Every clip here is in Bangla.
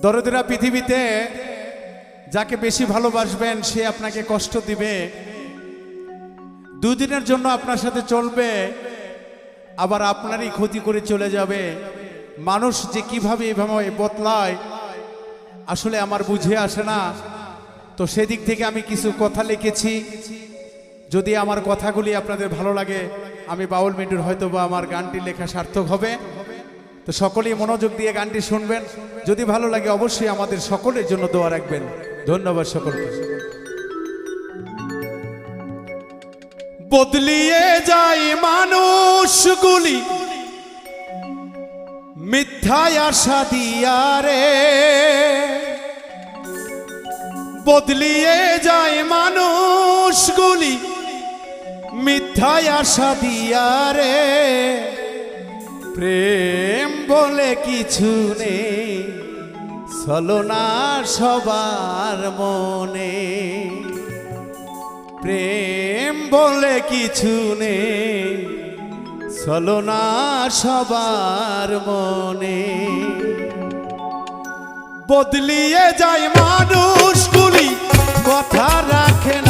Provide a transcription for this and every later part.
দরদিরা পৃথিবীতে যাকে বেশি ভালোবাসবেন, সে আপনাকে কষ্ট দিবে। দুদিনের জন্য আপনার সাথে চলবে, আবার আপনারই ক্ষতি করে চলে যাবে। মানুষ যে কীভাবে এভাবে বদলায়, আসলে আমার বুঝে আসে না। তো সেদিক থেকে আমি কিছু কথা লিখেছি। যদি আমার কথাগুলি আপনাদের ভালো লাগে, আমি বাউল মিন্টুর হয়তো বা আমার গানটি লেখা সার্থক হবে। তো সকলেই মনোযোগ দিয়ে গানটি শুনবেন। যদি ভালো লাগে অবশ্যই আমাদের সকলের জন্য দোয়া রাখবেন। ধন্যবাদ সকলকে। বদলিয়ে যায় মানুষগুলি। মিথ্যায় আশা দিয়া রে। বদলিয়ে যায় মানুষগুলি। মিথ্যায় আশা দিয়া রে। প্রেম বলে কিছু নেই ছলনা সবার মনে। প্রেম বলে কিছু নেই ছলনা সবার মনে। বদলিয়ে যায় মানুষগুলি কথা রাখে না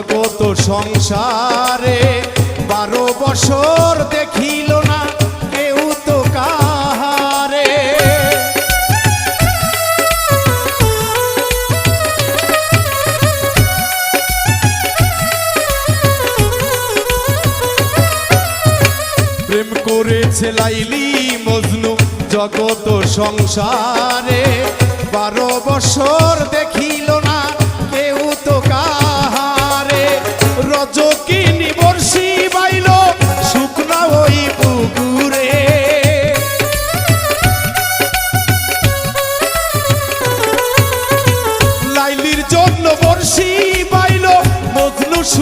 জগত সংসারে? বারো বছর দেখিল না কেউ তো কাহারে। প্রেম করেছে লাইলি মজনু জগত সংসারে। বারো বছর দেখিল না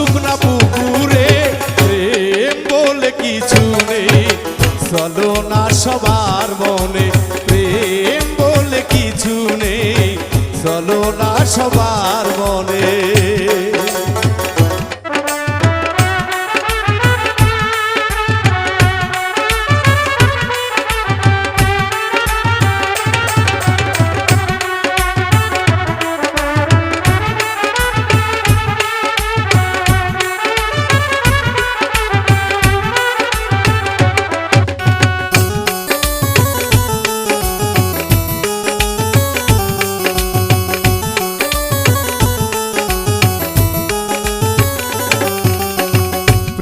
শুকনা পুকুরে, প্রেম বলে কিছু নেই। চলো না সবার মনে, প্রেম বলে কিছু নেই। চলো না সবার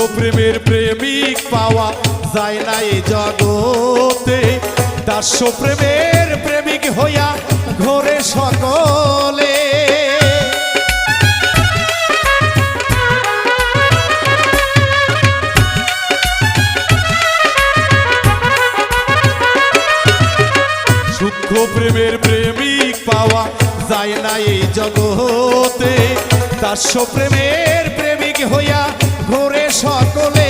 ও প্রেমের প্রেমিক পাওয়া যায় না এই জগতে। দাস্য প্রেমের প্রেমিক হইয়া ঘরে সকলে। সূক্ষ্ম প্রেমের প্রেমিক পাওয়া যায় না এই জগতে। দাস্য প্রেমের প্রেমিক হইয়া ভোরে সকলে